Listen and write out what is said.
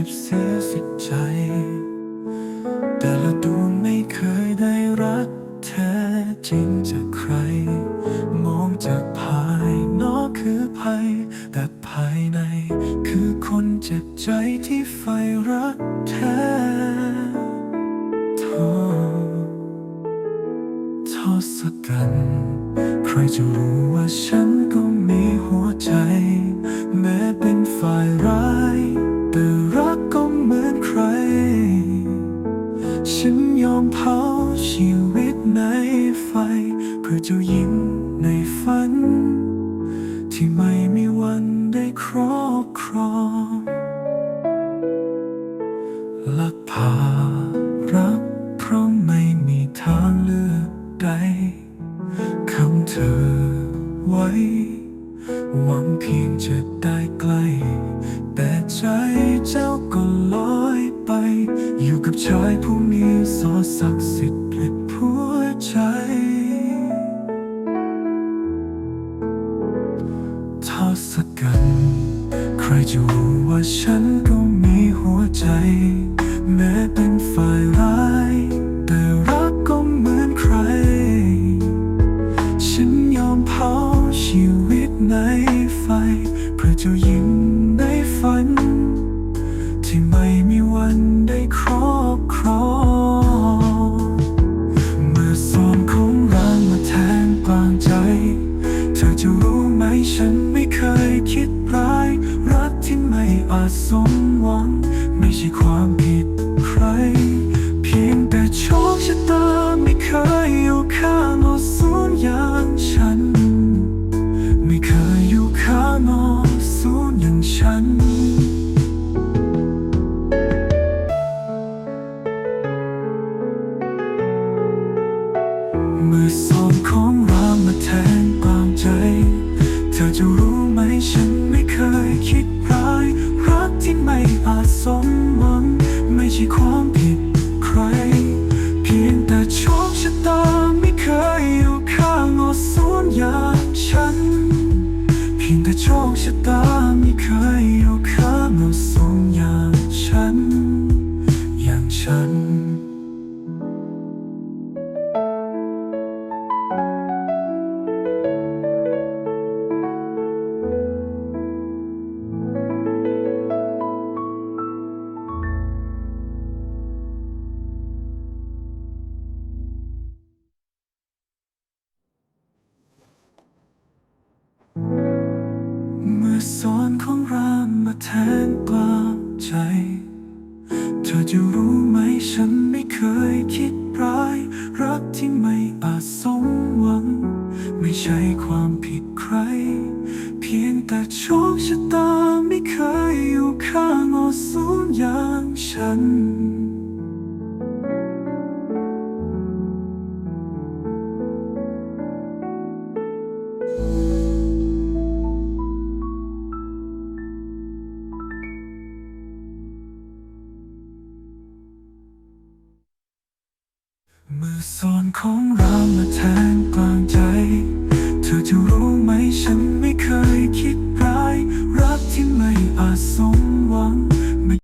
ิบเสียสิใจ แต่ละดวงไม่เคยได้รักแท้จริงจากใคร มองจากภายนอกคือภัย แต่ภายในคือคนเจ็บใจที่ใฝ่รักแท้โทษทศกัณฐ์ใครจะรู้ว่าฉัน เจ้าหญิงในฝัน ที่ไม่มีวันได้ครอบครองลักพารักเพราะไม่มีทางเลือกใดคำเธอไว้ หวังเพียงจะได้ใกล้ แต่ใจเจ้าก็ลอยไป อยู่กับชายผู้มีโสศักดิ์สิทธิ ศกัณฐ์ใครจะรู้ว่าฉันก็มีหัวใจ แม้เป็นฝ่ายร้าย แต่รักก็เหมือนใคร ฉันยอมเผาชีวิตในไฟเพื่อเจ้าหญิงในฝัน ที่ไม่มีวันได้ครอบครองเมื่อสอนของรังมาแทงกลางใจ อจะรู้ไหมฉันไม่เคยคิดร้าย รักที่ไม่อาจสมหวัง ชะตาไม่เคยเอยู่ข้าส่งอย่างฉัน อสอนของรามมาแทนกลางใจ เธอจะรู้ไหมฉันไม่เคยคิดร้าย รักที่ไม่อาจสมหวัง ไม่ใช่ความผิดใคร เพียงแต่โชคชะตาไม่เคยอยู่ข้างอสูรอย่างฉัน มือสอนของเรามาแทงกลางใจ